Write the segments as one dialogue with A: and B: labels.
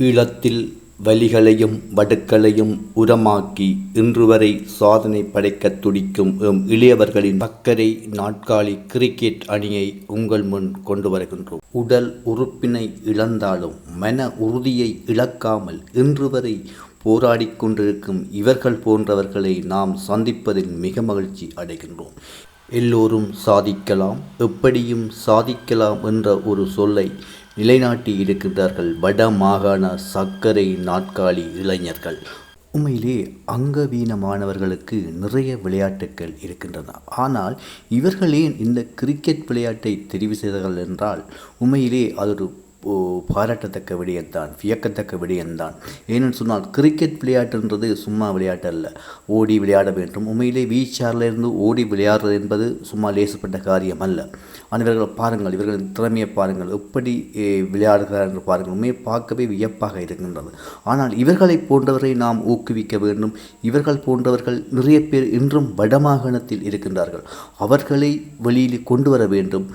A: ஈழத்தில் வலிகளையும் வடுக்களையும் உரமாக்கி இன்றுவரை சாதனை படைக்கத் துடிக்கும் எம் இளையவர்களின் பக்கரை நாட்காலி கிரிக்கெட் அணியை உங்கள் முன் கொண்டு வருகின்றோம் உடல் உறுப்பினை இழந்தாலும் மன உறுதியை இழக்காமல் இன்றுவரை போராடி கொண்டிருக்கும் இவர்கள் போன்றவர்களை நாம் சந்திப்பதில் மிக மகிழ்ச்சி அடைகின்றோம். எல்லோரும் சாதிக்கலாம் எப்படியும் சாதிக்கலாம் என்ற ஒரு சொல்லை நிலைநாட்டி இருக்கிறார்கள் வட மாகாண சர்க்கரை நாட்காலி இளைஞர்கள். உண்மையிலே அங்கவீனமானவர்களுக்கு நிறைய விளையாட்டுக்கள் இருக்கின்றன. ஆனால் இவர்களே இந்த கிரிக்கெட் விளையாட்டை தெரிவு செய்தார்கள் என்றால் உண்மையிலே அது ஒரு பாராட்டத்தக்க விடயம்தான் வியக்கத்தக்க விடயம்தான். ஏனென்று சொன்னால் கிரிக்கெட் விளையாட்டுன்றது சும்மா விளையாட்டு அல்ல. ஓடி விளையாட வேண்டும். உண்மையிலே வீச்சாரிலிருந்து ஓடி விளையாடுறது என்பது சும்மா லேசப்பட்ட காரியம் அல்ல. ஆனால் இவர்கள் பாருங்கள் இவர்களின் திறமையை பாருங்கள். எப்படி விளையாடுகிறார் என்று பாருங்கள். உண்மையை பார்க்கவே வியப்பாக இருக்கின்றது. ஆனால் இவர்களை போன்றவரை நாம் ஊக்குவிக்க வேண்டும். இவர்கள் போன்றவர்கள் நிறைய பேர் இன்றும் வடமாகாணத்தில் இருக்கின்றார்கள். அவர்களை வெளியில் கொண்டு வர வேண்டும்.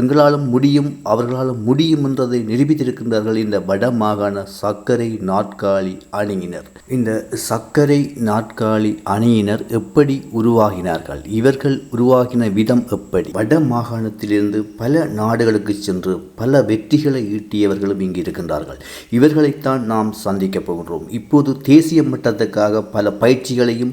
A: எங்களாலும் முடியும் அவர்களாலும் முடியும் என்றதை நிரூபித்திருக்கின்றார்கள் இந்த வடமாகாண சர்க்கரை நாட்காலி அணியினர். இந்த சர்க்கரை நாற்காலி அணியினர் எப்படி உருவாகினார்கள்? இவர்கள் உருவாகின விதம் எப்படி? வட மாகாணத்திலிருந்து பல நாடுகளுக்கு சென்று பல வெற்றிகளை ஈட்டியவர்களும் இங்கு இருக்கின்றார்கள். இவர்களைத்தான் நாம் சந்திக்கப் போகின்றோம். இப்போது தேசிய மட்டத்துக்காக பல பயிற்சிகளையும்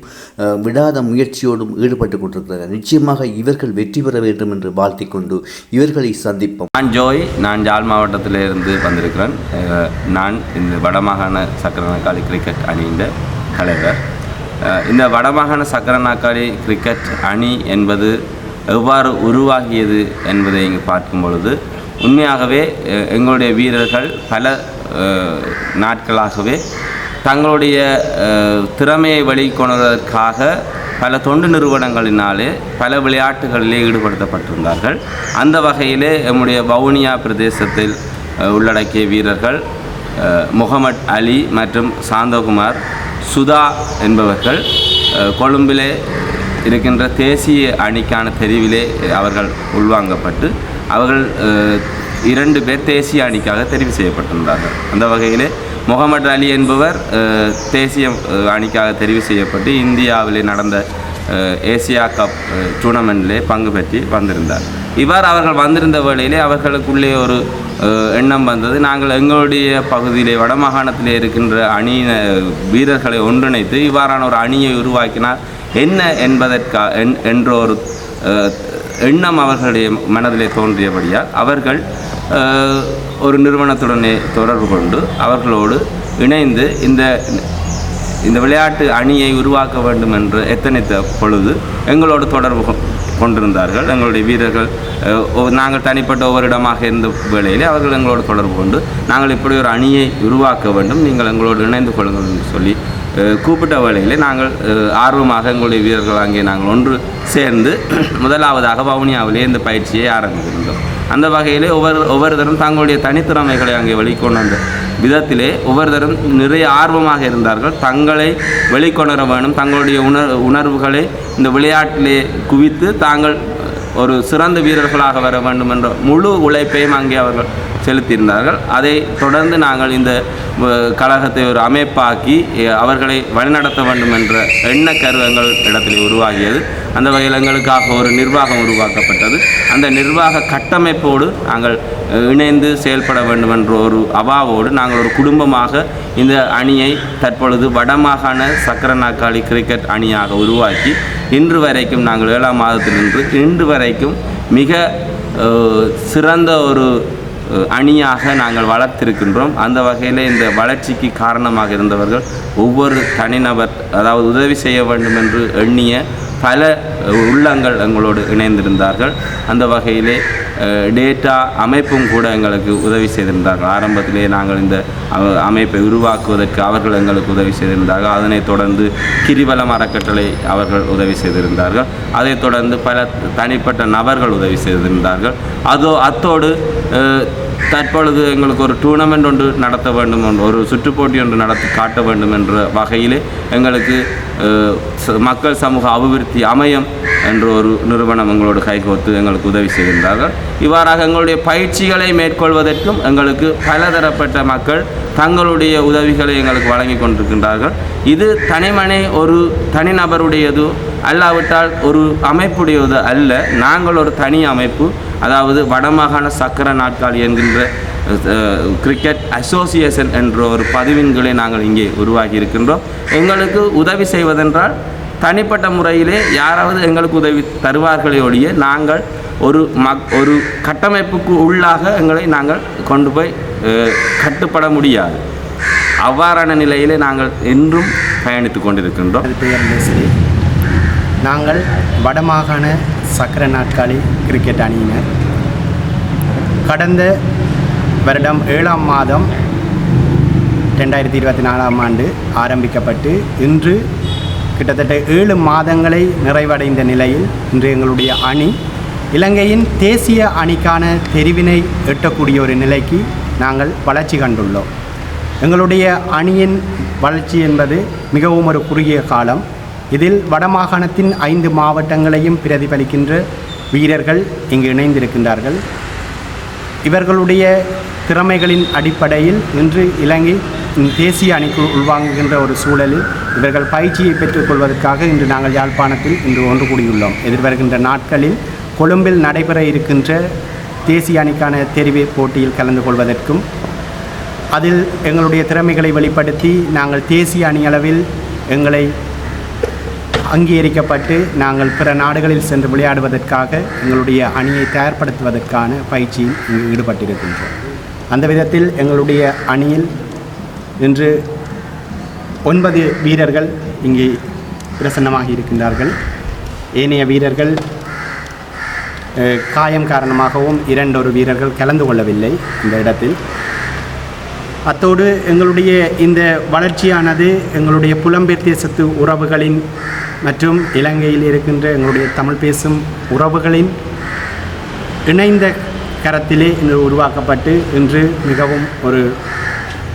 A: விடாத முயற்சியோடும் ஈடுபட்டு கொண்டிருக்கிறார்கள். நிச்சயமாக இவர்கள் வெற்றி பெற வேண்டும் என்று வாழ்த்தி கொண்டு இவர்களை சந்திப்போம்.
B: நான் ஜோய் நான் ஜாழ் மாவட்டத்திலிருந்து வந்திருக்கிறேன். நான் இந்த வடமாகாண சக்கரநாக்காளி கிரிக்கெட் அணியின் தலைவர். இந்த வடமாகாண சக்கரநாக்காளி கிரிக்கெட் அணி என்பது எவ்வாறு உருவாகியது என்பதை இங்கு பார்க்கும் பொழுது உண்மையாகவே எங்களுடைய வீரர்கள் பல நாட்களாகவே தங்களுடைய திறமையை வெளிக்கொணர்வதற்காக பல தொண்டு நிறுவனங்களினாலே பல விளையாட்டுகளிலே ஈடுபடுத்தப்பட்டிருந்தார்கள். அந்த வகையிலே நம்முடைய வவுனியா பிரதேசத்தில் உள்ளடக்கிய வீரர்கள் முகமட் அலி மற்றும் சாந்தகுமார் சுதா என்பவர்கள் கொழும்பிலே இருக்கின்ற தேசிய அணிக்கான தெரிவிலே அவர்கள் உள்வாங்கப்பட்டு அவர்கள் இரண்டு பேர் தேசிய அணிக்காக தெரிவு செய்யப்பட்டிருந்தார்கள். அந்த வகையிலே முகமது அலி என்பவர் தேசிய அணிக்காக தெரிவு செய்யப்பட்டு இந்தியாவிலே நடந்த ஏசியா கப் டூர்னமெண்ட்டிலே பங்கு பெற்றி வந்திருந்தார். இவ்வாறு அவர்கள் வந்திருந்த வேளையிலே அவர்களுக்குள்ளே ஒரு எண்ணம் வந்தது. நாங்கள் எங்களுடைய பகுதியிலே வடமாகாணத்திலே இருக்கின்ற அணியின வீரர்களை ஒன்றிணைத்து இவ்வாறான ஒரு அணியை உருவாக்கினால் என்ன என்பதற்கா என்- என்ற ஒரு எண்ணம் அவர்களுடைய மனதிலே தோன்றியபடியால் அவர்கள் ஒரு நிறுவனத்துடனே தொடர்பு கொண்டு அவர்களோடு இணைந்து இந்த இந்த விளையாட்டு அணியை உருவாக்க வேண்டும் என்று எத்தனைத்த பொழுது எங்களோடு தொடர்பு கொண்டிருந்தார்கள். எங்களுடைய வீரர்கள் ஒ- நாங்கள் தனிப்பட்ட ஒவ்வொரு இடமாக இருந்த வேளையிலே அவர்கள் எங்களோடு தொடர்பு கொண்டு நாங்கள் இப்படி ஒரு அணியை உருவாக்க வேண்டும் நீங்கள் எங்களோடு இணைந்து கொள்ளுங்கள் என்று சொல்லி கூப்பிட்ட வேளையிலே நாங்கள் ஆர்வமாக எங்களுடைய வீரர்கள் அங்கே நாங்கள் ஒன்று சேர்ந்து முதலாவதாக வவுனியாவிலே இந்த பயிற்சியை ஆரம்பித்திருந்தோம். அந்த வகையிலே ஒவ்வொரு ஒவ்வொருத்தரும் தங்களுடைய தனித்திறமைகளை அங்கே வெளிக்கொண்டு வந்த விதத்திலே ஒவ்வொருத்தரும் நிறைய ஆர்வமாக இருந்தார்கள். தங்களை வெளிக்கொணர வேண்டும் தங்களுடைய உணர் உணர்வுகளை இந்த விளையாட்டிலே குவித்து தாங்கள் ஒரு சிறந்த வீரர்களாக வர வேண்டும் என்ற முழு உழைப்பையும் அங்கே அவர்கள் செலுத்தியிருந்தார்கள். அதை தொடர்ந்து நாங்கள் இந்த கழகத்தை ஒரு அமைப்பாக்கி அவர்களை வழிநடத்த வேண்டும் என்ற எண்ண கருவங்கள் இடத்தில் உருவாகியது. அந்த வகையில் எங்களுக்காக ஒரு நிர்வாகம் உருவாக்கப்பட்டது. அந்த நிர்வாக கட்டமைப்போடு நாங்கள் இணைந்து செயல்பட வேண்டும் என்ற ஒரு அவாவோடு நாங்கள் ஒரு குடும்பமாக இந்த அணியை தற்பொழுது வடமாகாண சக்கர நாக்காளி கிரிக்கெட் அணியாக உருவாக்கி இன்று வரைக்கும் நாங்கள் ஏழாம் மாதத்திலிருந்து இன்று வரைக்கும் மிக சிறந்த ஒரு அணியாக நாங்கள் வளர்த்திருக்கின்றோம். அந்த வகையில் இந்த வளர்ச்சிக்கு காரணமாக இருந்தவர்கள் ஒவ்வொரு தனிநபர் அதாவது உதவி செய்ய வேண்டும் என்று எண்ணிய பல உள்ளங்கள் எங்களோடு இணைந்திருந்தார்கள். அந்த வகையிலே டேட்டா அமைப்பும் கூட எங்களுக்கு உதவி செய்திருந்தார்கள். ஆரம்பத்திலே நாங்கள் இந்த அமைப்பை உருவாக்குவதற்கு அவர்கள் எங்களுக்கு உதவி செய்திருந்தார்கள். அதனைத் தொடர்ந்து கிரிவலம் அறக்கட்டளை அவர்கள் உதவி செய்திருந்தார்கள். அதைத் தொடர்ந்து பல தனிப்பட்ட நபர்கள் உதவி செய்திருந்தார்கள். அதோ அத்தோடு தற்பொழுது எங்களுக்கு ஒரு டூர்னமெண்ட் ஒன்று நடத்த வேண்டும் என்று- ஒரு சுற்றுப்போட்டி ஒன்று நடத்தி காட்ட வேண்டும் என்ற வகையிலே எங்களுக்கு ச- மக்கள் சமூக அபிவிருத்தி அமையம் என்ற ஒரு நிறுவனம் எங்களோடு கைகோர்த்து எங்களுக்கு உதவி செய்கின்றார்கள் இவ்வாறாக எங்களுடைய பயிற்சிகளை மேற்கொள்வதற்கும் எங்களுக்கு பலதரப்பட்ட மக்கள் தங்களுடைய உதவிகளை எங்களுக்கு வழங்கி கொண்டிருக்கின்றார்கள். இது தனிமனை ஒரு தனிநபருடையது அல்லாவிட்டால் ஒரு அமைப்புடையது அல்ல. நாங்கள் ஒரு தனி அமைப்பு. அதாவது வடமாகாண சக்கர நாட்காலி என்கின்ற கிரிக்கெட் அசோசியேஷன் என்ற ஒரு பதிவின்களை நாங்கள் இங்கே உருவாகி இருக்கின்றோம் எங்களுக்கு உதவி செய்வதென்றால் தனிப்பட்ட முறையிலே யாராவது எங்களுக்கு உதவி தருவார்களே ஒழிய நாங்கள் ஒரு மக் ஒரு கட்டமைப்புக்கு உள்ளாக எங்களை நாங்கள் கொண்டு போய் கட்டுப்பட முடியாது. அவ்வாறான நிலையிலே நாங்கள் இன்றும் பயணித்து கொண்டிருக்கின்றோம்.
C: பெயர் நாங்கள் வடமாகாண சக்கர நாட்காலி கிரிக்கெட் அணியினர். கடந்த வருடம் ஏழாம் மாதம் ரெண்டாயிரத்தி இருபத்தி நாலாம் ஆண்டு ஆரம்பிக்கப்பட்டு இன்று கிட்டத்தட்ட ஏழு மாதங்களை நிறைவடைந்த நிலையில் இன்று எங்களுடைய அணி இலங்கையின் தேசிய அணிக்கான தெரிவினை எட்டக்கூடிய ஒரு நிலைக்கு நாங்கள் வளர்ச்சி கண்டுள்ளோம். எங்களுடைய அணியின் வளர்ச்சி என்பது மிகவும் ஒரு குறுகிய காலம். இதில் வடமாகாணத்தின் ஐந்து மாவட்டங்களையும் பிரதிபலிக்கின்ற வீரர்கள் இங்கு இணைந்திருக்கின்றார்கள். இவர்களுடைய திறமைகளின் அடிப்படையில் இன்று இலங்கை தேசிய அணிக்கு உள்வாங்குகின்ற ஒரு சூழலில் இவர்கள் பயிற்சியை பெற்றுக்கொள்வதற்காக இன்று நாங்கள் யாழ்ப்பாணத்தில் இன்று ஒன்று கூடியுள்ளோம். எதிர்வருகின்ற நாட்களில் கொழும்பில் நடைபெற இருக்கின்ற தேசிய அணிக்கான தெரிவு போட்டியில் கலந்து கொள்வதற்கும் அதில் எங்களுடைய திறமைகளை வெளிப்படுத்தி நாங்கள் தேசிய அணி அளவில் எங்களை அங்கீகரிக்கப்பட்டு நாங்கள் பிற நாடுகளில் சென்று விளையாடுவதற்காக எங்களுடைய அணியை தயார்படுத்துவதற்கான பயிற்சியில் இங்கு ஈடுபட்டிருக்கின்றோம். அந்த விதத்தில் எங்களுடைய அணியில் இன்று ஒன்பது வீரர்கள் இங்கே பிரசன்னமாகி இருக்கின்றார்கள். ஏனைய வீரர்கள் காயம் காரணமாகவும் இரண்டொரு வீரர்கள் கலந்து கொள்ளவில்லை இந்த இடத்தில். அத்தோடு எங்களுடைய இந்த வளர்ச்சியானது எங்களுடைய புலம்பெயர் தேசத்து உறவுகளின் மற்றும் இலங்கையில் இருக்கின்ற எங்களுடைய தமிழ் பேசும் உறவுகளின் இணைந்த கரத்திலே இன்று உருவாக்கப்பட்டு இன்று மிகவும் ஒரு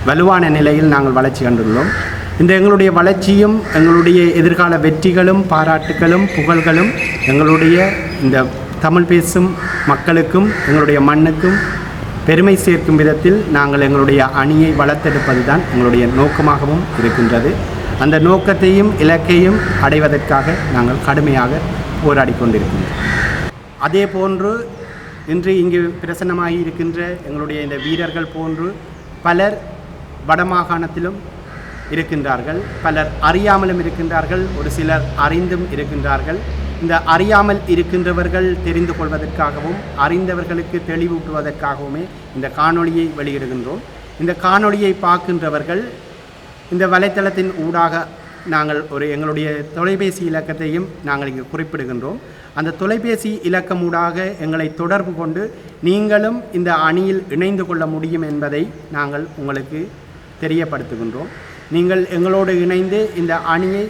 C: வலுவான நிலையில் நாங்கள் வளர்ச்சி கண்டுள்ளோம். இந்த எங்களுடைய வளர்ச்சியும் எங்களுடைய எதிர்கால வெற்றிகளும் பாராட்டுகளும் புகழ்களும் எங்களுடைய இந்த தமிழ் பேசும் மக்களுக்கும் எங்களுடைய மண்ணுக்கும் பெருமை சேர்க்கும் விதத்தில் நாங்கள் எங்களுடைய அணியை வளர்த்தெடுப்பது தான் எங்களுடைய நோக்கமாகவும் இருக்கின்றது. அந்த நோக்கத்தையும் இலக்கையும் அடைவதற்காக நாங்கள் கடுமையாக போராடி கொண்டிருக்கின்றோம். அதே போன்று இன்று இங்கு பிரசன்னமாகி இருக்கின்ற எங்களுடைய இந்த வீரர்கள் போன்று பலர் வடமாகாணத்திலும் இருக்கின்றார்கள் பலர் அறியாமலும் இருக்கின்றார்கள் ஒரு சிலர் அறிந்தும் இருக்கின்றார்கள். இந்த அறியாமல் இருக்கின்றவர்கள் தெரிந்து கொள்வதற்காகவும் அறிந்தவர்களுக்கு தெளிவூட்டுவதற்காகவுமே இந்த காணொளியை வெளியிடுகின்றோம். இந்த காணொளியை பார்க்கின்றவர்கள் இந்த வலைத்தளத்தின் ஊடாக நாங்கள் ஒரு எங்களுடைய தொலைபேசி இலக்கத்தையும் நாங்கள் இங்கு குறிப்பிடுகின்றோம். அந்த தொலைபேசி இலக்கம் ஊடாக எங்களை தொடர்பு கொண்டு நீங்களும் இந்த அணியில் இணைந்து கொள்ள முடியும் என்பதை நாங்கள் உங்களுக்கு தெரியப்படுத்துகின்றோம். நீங்கள் எங்களோடு இணைந்து இந்த அணியை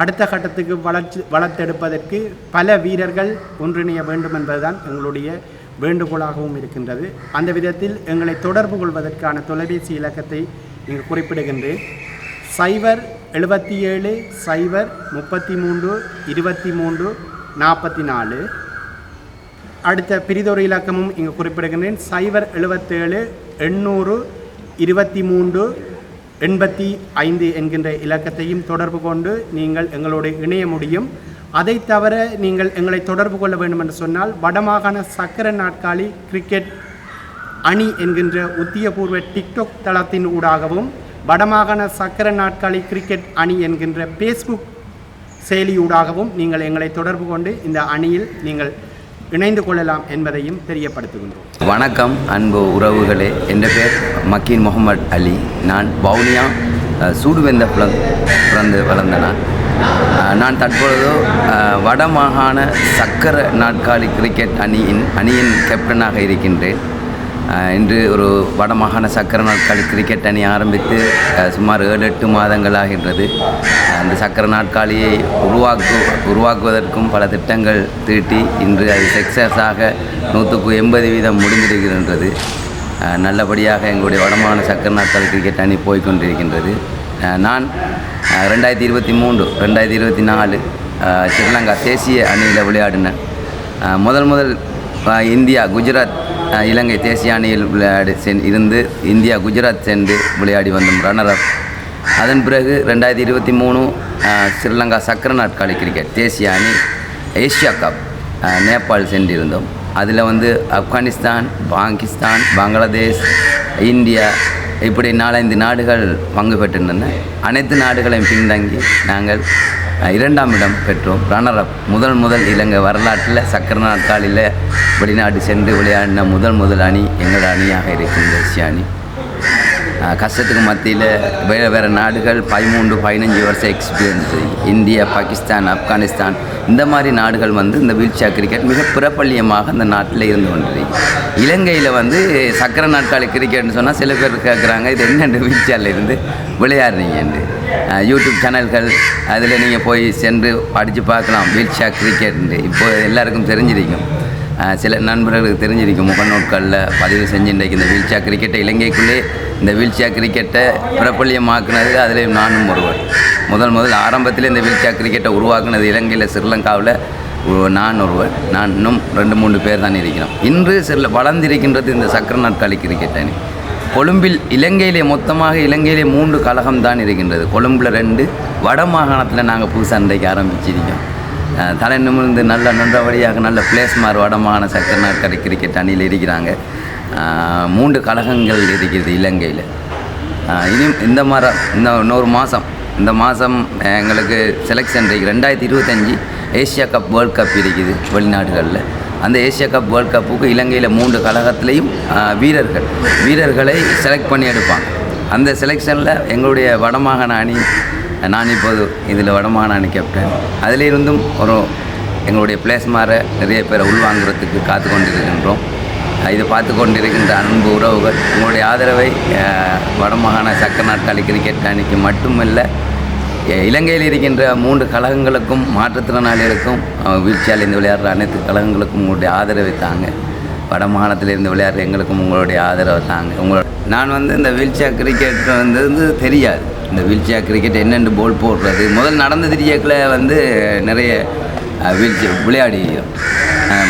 C: அடுத்த கட்டத்துக்கு வளர்ச்சி வளர்த்தெடுப்பதற்கு பல வீரர்கள் ஒன்றிணைய வேண்டும் என்பதுதான் எங்களுடைய வேண்டுகோளாகவும் இருக்கின்றது. அந்த விதத்தில் எங்களை தொடர்பு கொள்வதற்கான தொலைபேசி இலக்கத்தை இங்கு குறிப்பிடுகின்றேன். சைபர் எழுபத்தி ஏழு சைபர் முப்பத்தி மூன்று இருபத்தி மூன்று நாற்பத்தி நாலு அடுத்த பிரிதொரு இலக்கமும் இங்கு குறிப்பிடுகின்றேன். சைபர் எழுபத்தேழு எண்ணூறு இருபத்தி மூன்று எண்பத்தி ஐந்து என்கின்ற இலக்கத்தையும் தொடர்பு கொண்டு நீங்கள் எங்களோடு இணைய முடியும். அதை தவிர நீங்கள் எங்களை தொடர்பு கொள்ள வேண்டும் என்று சொன்னால் வடமாகாண சக்கர நாட்காலி கிரிக்கெட் அணி என்கின்ற உத்தியபூர்வ டிக்டாக் தளத்தின் ஊடாகவும் வடமாகாண சக்கர நாட்காலி கிரிக்கெட் அணி என்கின்ற ஃபேஸ்புக் செயலியூடாகவும் நீங்கள் எங்களை தொடர்பு கொண்டு இந்த அணியில் நீங்கள் இணைந்து கொள்ளலாம் என்பதையும் தெரியப்படுத்துகின்றோம்.
D: வணக்கம் அன்பு உறவுகளே. என் பேர் மக்கீன் முகமது அலி. நான் வவுனியா சூடுவெந்த புலம் பிறந்து வளர்ந்த நான். நான் தற்பொழுது வடமாகாண சக்கர நாட்காலி கிரிக்கெட் அணியின் அணியின் கேப்டனாக இருக்கின்றேன். இன்று ஒரு வடமாகாண சக்கர நாட்காலி கிரிக்கெட் அணி ஆரம்பித்து சுமார் ஏழு எட்டு மாதங்களாகின்றது அந்த சக்கர நாட்காலியை உருவாக்கு உருவாக்குவதற்கும் பல திட்டங்கள் தீட்டி இன்று அது சக்ஸஸாக நூற்றுக்கு எண்பது வீதம் முடிந்திருக்கின்றது. நல்லபடியாக எங்களுடைய வடமாகாண சக்கர நாட்கள் கிரிக்கெட் அணி போய்க்கொண்டிருக்கின்றது. நான் ரெண்டாயிரத்தி இருபத்தி மூன்று ரெண்டாயிரத்தி இருபத்தி நாலு ஸ்ரீலங்கா தேசிய அணியில் விளையாடினேன் முதல் முதல் இந்தியா குஜராத் இலங்கை தேசிய அணியில் விளையாடி சென் இருந்து இந்தியா குஜராத் சென்று விளையாடி வந்தோம் ரன்னர் அப் அதன் பிறகு ரெண்டாயிரத்தி இருபத்தி மூணு ஸ்ரீலங்கா சக்கர நாட்காலி கிரிக்கெட் தேசிய அணி ஏஷியா கப் நேபாள் சென்றிருந்தோம். அதில் வந்து ஆப்கானிஸ்தான் பாகிஸ்தான் பங்களாதேஷ் இந்தியா இப்படி நாலஞ்சு நாடுகள் பங்கு பெற்றிருந்தன. அனைத்து நாடுகளையும் பின்தங்கி நாங்கள் இரண்டாம் இடம் பெற்றோம். ரன்னர் அப் முதல் முதல் இலங்கை வரலாற்றில் சக்கர நாட்காலில் வெளிநாடு சென்று விளையாடின முதல் முதல் அணி எங்கள் அணியாக இருக்கும் தேசிய அணி கஷ்டத்துக்கு மத்தியில் வேறு வேறு நாடுகள் பதிமூன்று பதினஞ்சு வருஷம் எக்ஸ்பீரியன்ஸ் இந்தியா பாகிஸ்தான் ஆப்கானிஸ்தான் இந்த மாதிரி நாடுகள் வந்து இந்த வீல்சேர் கிரிக்கெட் மிக பிரபல்யமாக அந்த நாட்டில் இருந்து கொண்டிருக்கு இலங்கையில் வந்து சக்கர நாட்காலி கிரிக்கெட்னு சொன்னால் சில பேர் கேட்குறாங்க இது என்னென்று வீல்சேரில் இருந்து விளையாடுறீங்கன்னு யூடியூப் சேனல்கள் அதில் நீங்கள் போய் சென்று படித்து பார்க்கலாம் வீல்சேர் கிரிக்கெட்னு இப்போ எல்லாருக்கும் தெரிஞ்சிருக்கும். சில நண்பர்களுக்கு தெரிஞ்சிருக்கும் முகநூட்களில் பதிவு செஞ்சு இன்றைக்கு இந்த வீழ்ச்சியா கிரிக்கெட்டை இலங்கைக்குள்ளே இந்த வீழ்ச்சியா கிரிக்கெட்டை பிரபல்யமாக்குனது அதில் நானும் ஒருவர். முதல் முதல் ஆரம்பத்தில் இந்த வீழ்ச்சியா கிரிக்கெட்டை உருவாக்குனது இலங்கையில் ஸ்ரீலங்காவில் நான் ஒருவர். நான் இன்னும் ரெண்டு மூணு பேர் தான் இருக்கிறோம். இன்று சில வளர்ந்திருக்கின்றது இந்த சக்கர நாட்காலி கிரிக்கெட் அணி. கொழும்பில் இலங்கையிலே மொத்தமாக இலங்கையிலே மூன்று கழகம் தான் இருக்கின்றது. கொழும்பில் ரெண்டு வட மாகாணத்தில் நாங்கள் புதுசாக இன்றைக்கு ஆரம்பிச்சிருக்கோம். தலை நிமிர்ந்து நல்ல நன்றபடியாக நல்ல பிளேஸ்மார் வடமான சக்கர நாட்கரை கிரிக்கெட் அணியில் இருக்கிறாங்க. மூன்று கழகங்கள் இருக்கிறது இலங்கையில். இனி இந்த மாதிரி இந்த இன்னொரு மாதம் இந்த மாதம் எங்களுக்கு செலெக்ஷன் இருக்குது ரெண்டாயிரத்தி இருபத்தஞ்சி ஏசியா கப் வேர்ல்ட் கப் இருக்குது வெளிநாடுகளில். அந்த ஏஷியா கப் வேர்ல்ட் கப்புக்கு இலங்கையில் மூன்று கழகத்துலேயும் வீரர்கள் வீரர்களை செலக்ட் பண்ணி எடுப்பாங்க. அந்த செலெக்ஷனில் எங்களுடைய வடமாகாண அணி நான் இப்போது இதில் வடமாகாண கேப்டன் அதில் இருந்தும் ஒரு எங்களுடைய பிளேஸ்மாரை நிறைய பேரை உள்வாங்குறதுக்கு காத்து கொண்டிருக்கின்றோம். இதை பார்த்து கொண்டிருக்கின்ற அன்பு உறவுகள் உங்களுடைய ஆதரவை வடமாகாண சக்க நாட்காலி கிரிக்கெட் அணிக்கு மட்டுமல்ல இலங்கையில் இருக்கின்ற மூன்று கழகங்களுக்கும் மாற்றுத்திறனாளிகளுக்கும் வீழ்ச்சியால் இருந்து விளையாடுற அனைத்து கழகங்களுக்கும் உங்களுடைய ஆதரவை தாங்க. வடமாகாணத்தில் இருந்து விளையாடுற எங்களுக்கும் உங்களுடைய ஆதரவை தாங்க. உங்களோட நான் வந்து இந்த வீழ்ச்சியா கிரிக்கெட் வந்து தெரியாது. இந்த வீல்சேர் கிரிக்கெட் என்னென்று போல் போடுறது. முதல் நடந்த திரியக்கில் வந்து நிறைய வீழ்ச்சி விளையாடி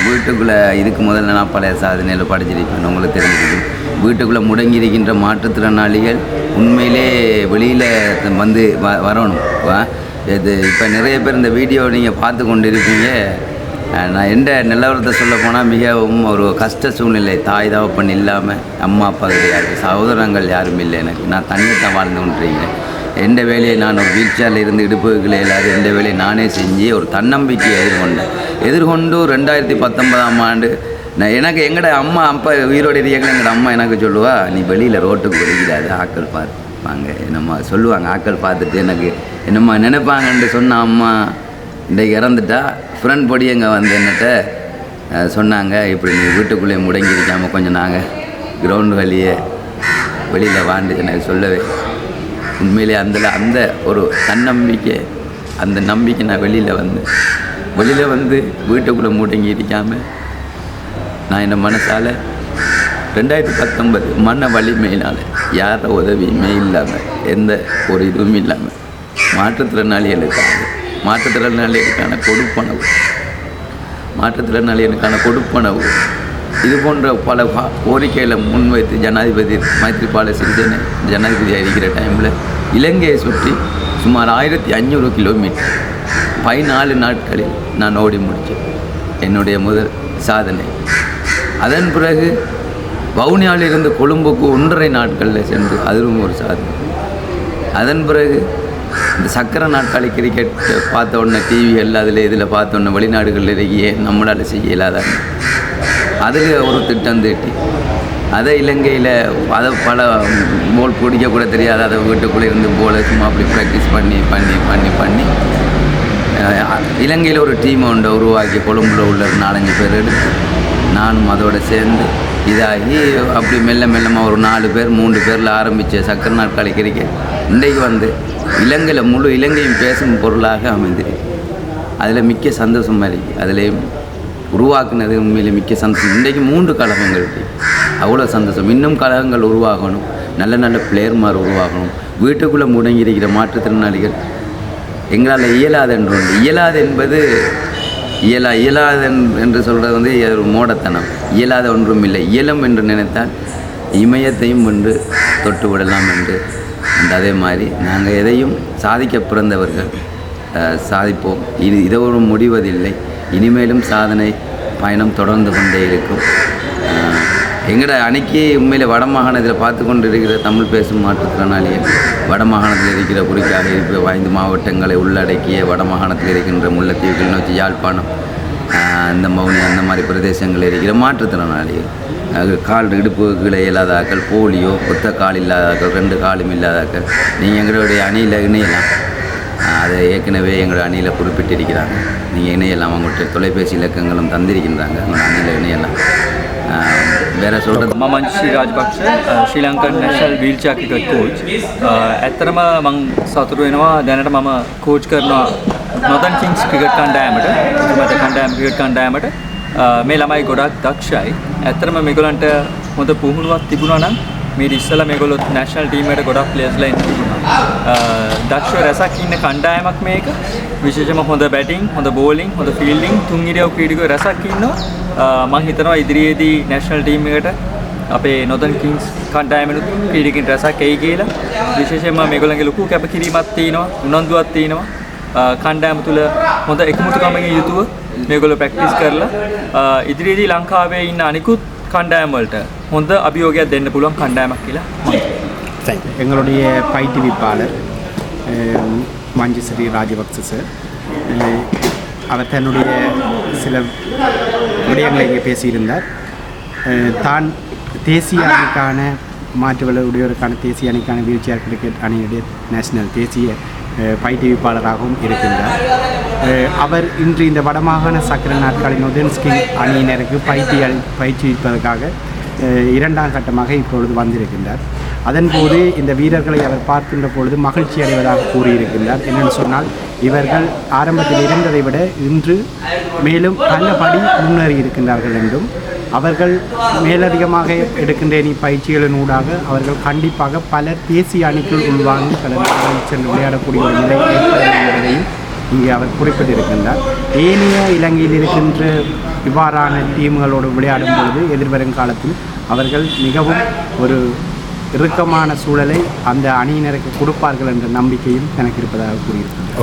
D: வீட்டுக்குள்ளே இதுக்கு முதல்ல நான் பழைய சாதனையில் படிச்சிருப்பேன். உங்களுக்கு தெரிஞ்சிருக்கும் வீட்டுக்குள்ளே முடங்கி இருக்கின்ற மாற்றுத்திறனாளிகள் உண்மையிலே வெளியில் வந்து வ வரணும். வா- இது இப்போ நிறைய பேர் இந்த வீடியோ நீங்கள் பார்த்து கொண்டு இருப்பீங்க நான் எந்த நிலவரத்தை சொல்ல போனால் மிகவும் ஒரு கஷ்ட சூழ்நிலை. தாய் தகப்பன் இல்லாமல் அம்மா அப்பா கிடையாது. சகோதரங்கள் யாரும் இல்லை எனக்கு. நான் தனியாக தான் வாழ்ந்து கொண்டிருக்கிறேன். எந்த வேலையை நான் ஒரு வீழ்ச்சியால் இருந்து இடுப்புகளை எல்லாரும் எந்த வேலையை நானே செஞ்சு ஒரு தன்னம்பிக்கையை எதிர்கொண்டேன். எதிர்கொண்டு ரெண்டாயிரத்தி பத்தொன்பதாம் ஆண்டு நான் எனக்கு எங்கட அம்மா அப்பா உயிரோடு இருக்கல எங்கட அம்மா எனக்கு சொல்லுவா நீ வெளியில் ரோட்டுக்கு வெளியிடாது ஆக்கள் பார்ப்பாங்க என்னம்மா சொல்லுவாங்க ஆக்கள் பார்த்துட்டு எனக்கு என்னம்மா நினைப்பாங்கன்ட்டு சொன்ன அம்மா. இன்றைக்கு இறந்துட்டா ஃப்ரெண்ட் படி எங்கே வந்து என்னட்ட சொன்னாங்க இப்படி நீ வீட்டுக்குள்ளே முடங்கி இருக்காமல் கொஞ்சம் நாங்கள் கிரவுண்டு வழியே வெளியில் வாண்டு எனக்கு சொல்லவே. உண்மையிலே அந்த அந்த ஒரு தன்னம்பிக்கை அந்த நம்பிக்கை நான் வெளியில் வந்தேன் வெளியில் வந்து வீட்டுக்குள்ளே முடங்கி இருக்காமல் நான் என் மனசால் ரெண்டாயிரத்தி பத்தொன்பது மன வலிமையினால் யார உதவியுமே இல்லாமல் எந்த ஒரு இதுவும் இல்லாமல் மாற்றுத்திறனாளிகளுக்காக மாற்றுத்திறனாளிகளுக்கான கொடுப்பனவு. மாற்றுத்திறனாளிகளுக்கான கொடுப்பனவு. இது போன்ற பல கோரிக்கைகளை முன்வைத்து ஜனாதிபதி மைத்ரிபால சிறிசேன ஜனாதிபதி அறிகிற டைமில் இலங்கையை சுற்றி சுமார் ஆயிரத்தி ஐநூறு கிலோமீட்டர் பதினாலு நாட்களில் நான் ஓடி முடித்தேன். என்னுடைய முதல் சாதனை. அதன் பிறகு வவுனியாவிலிருந்து கொழும்புக்கு ஒன்றரை நாட்களில் சென்று அதுவும் ஒரு சாதனை. அதன் பிறகு இந்த சக்கர நாட்காலி கிரிக்கெட் பார்த்த உடனே டிவிகள் அதில் இதில் பார்த்த உடனே வெளிநாடுகளில் நம்மளால் செய்ய இயலாதாங்க அதில் ஒரு திட்டம் தீட்டி. அதை இலங்கையில் அதை பல போல் பிடிக்க கூட தெரியாது. அதை வீட்டுக்குள்ளே இருந்து போல சும்மா அப்படி ப்ராக்டிஸ் பண்ணி பண்ணி பண்ணி பண்ணி இலங்கையில் ஒரு டீம் ஒன்றை உருவாக்கி கொழும்புல உள்ள ஒரு நாலஞ்சு பேர் எடுத்து நானும் அதோடு சேர்ந்து இதாகி அப்படி மெல்ல மெல்லமாக ஒரு நாலு பேர் மூன்று பேரில் ஆரம்பித்த சக்கர நாட்காலி கிரிக்கெட் இன்றைக்கு வந்து இலங்கையில் முழு இலங்கையும் பேசும் பொருளாக அமைந்திருக்கு. அதில் மிக்க சந்தோஷமாக இருக்குது அதில் உருவாக்குனது உண்மையிலே மிக்க சந்தோஷம். இன்றைக்கு மூன்று கழகங்கள் இருக்கு. அவ்வளோ சந்தோஷம். இன்னும் கழகங்கள் உருவாகணும். நல்ல நல்ல பிளேயர்மார் உருவாகணும். வீட்டுக்குள்ளே முடங்கி இருக்கிற மாற்றுத்திறனாளிகள். எங்களால் இயலாது என்று ஒன்று இயலாது என்பது இயலா இயலாது என்று சொல்கிறது வந்து ஒரு மோடத்தனம். இயலாத ஒன்றும் இல்லை. இயலும் என்று நினைத்தால் இமயத்தையும் ஒன்று தொட்டு விடலாம் என்று அதே மாதிரி நாங்கள் எதையும் சாதிக்க பிறந்தவர்கள் சாதிப்போம். இது இதோடு முடிவதில்லை. இனிமேலும் சாதனை பயணம் தொடர்ந்து கொண்டே இருக்கும். எங்களோட அன்னைக்கு உண்மையில் வட மாகாணத்தில் பார்த்து கொண்டு இருக்கிற தமிழ் பேசும் மாற்றுத்திறனாளிகள் வட மாகாணத்தில் இருக்கிற குறிக்காக இருக்கிற ஐந்து மாவட்டங்களை உள்ளடக்கிய வட மாகாணத்தில் இருக்கின்ற முல்லைத்தீவு கிளிநொச்சி யாழ்ப்பாணம் அந்த மௌனி அந்த மாதிரி பிரதேசங்களில் இருக்கிற மாற்றுத்திறனாளிகள் அது கால் இடுப்புகளை இல்லாதாக்கள் போலியோ ஒத்த கால் இல்லாதாக்கள் ரெண்டு காலும் இல்லாதாக்கள். நீங்கள் எங்களுடைய அணியில் இணையலாம். அதை ஏற்கனவே எங்களோட அணியில் குறிப்பிட்டிருக்கிறாங்க. நீங்கள் இணையலாம் அவங்கள்ட்ட தொலைபேசி இலக்கங்களும் தந்திருக்கின்றாங்க. உங்களோட அணியில் இணையலாம். වෙන සෝට
E: මම මංශී Rajapaksa Sri Lankan national wheelchair coach ඇත්තරම මං සතුරු වෙනවා දැනට මම කෝච් කරනවා නොතන් කින්ස් ක්‍රිකට් කණ්ඩායමට මත කණ්ඩායම් ක්‍රිකට් කණ්ඩායමට මේ ළමයි ගොඩක් දක්ෂයි. ඇත්තරම මේගොල්ලන්ට හොඳ පුහුණුවක් තිබුණා නම් මේ ඉස්සලා මේගොල්ලොත් නැශනල් ටීමට ගොඩක් ප්ලේයර්ස්ලා ඉන්න Uh, තිබුණා දක්ෂ රැසක් ඉන්න කණ්ඩායමක් මේක. විශේෂම හොඳ බැටිං හොඳ බෝලිං හොඳ ෆිල්ඩිං තුන් ඉරියව් ක්‍රීඩකයෝ රැසක් ඉන්නවා. Uh, මං හිතනවා ඉදිරියේදී නැශනල් ටීම් එකට අපේ නොදන් කින්ස් කණ්ඩායමනුත් ක්‍රීඩකින් රැසක් එයි කියලා. විශේෂයෙන්ම මේගොල්ලන්ගේ ලොකු කැපකිරීමක් තියෙනවා උනන්දුවක් තියෙනවා. අ, කණ්ඩායම තුළ හොඳ එකමුතුකමකින් යුතුව මේගොල්ලෝ ප්‍රැක්ටිස් කරලා අ, ඉදිරියේදී ලංකාවේ ඉන්න අනිකුත් කණ්ඩායම් වලට හොඳ අභියෝගයක් දෙන්න පුළුවන් කණ්ඩායමක් කියලා මම தேங்க்யூ
C: எங்களுடைய பயிற்றுவிப்பாளர் மஞ்சுஸ்ரீ ராஜபக்ச சார் அவர் தன்னுடைய சில விடயங்களை இங்கே பேசியிருந்தார். தான் தேசிய அணிக்கான மாற்றுவல உடையோருக்கான தேசிய அணிக்கான வீல் கிரிக்கெட் அணியுடைய நேஷனல் தேசிய பயிற்றுவிப்பாளராகவும் இருக்கின்றார். அவர் இன்று இந்த வடமாகாண சக்கர நாட்களின் உதன்ஸ்கின் அணியினருக்கு பயிற்சி பயிற்றுவிப்பதற்காக இரண்டாம் கட்டமாக இப்பொழுது வந்திருக்கின்றார். அதன்போது இந்த வீரர்களை அவர் பார்க்கின்ற பொழுது மகிழ்ச்சி அடைவதாக கூறியிருக்கின்றார். என்னென்னு சொன்னால் இவர்கள் ஆரம்பத்தில் இருந்ததை விட இன்று மேலும் நல்லபடி முன்னேறி இருக்கின்றார்கள் என்றும் அவர்கள் மேலதிகமாக எடுக்கின்ற இனி பயிற்சிகளின் ஊடாக அவர்கள் கண்டிப்பாக பல தேசிய அணிக்குள் உள்வாங்கி பல நாடுகளில் சென்று விளையாடக்கூடிய ஒரு நிலை ஏற்படும் என்பதையும் இங்கே அவர் குறிப்பிட்டிருக்கின்றார். ஏனைய இலங்கையில் இருக்கின்ற இவ்வாறான டீம்களோடு விளையாடும் பொழுது எதிர்வரும் காலத்தில் அவர்கள் மிகவும் ஒரு இறுக்கமான சூழலை அந்த அணியினருக்கு கொடுப்பார்கள் என்ற நம்பிக்கையும் எனக்கு இருப்பதாக கூறியிருக்கிறது.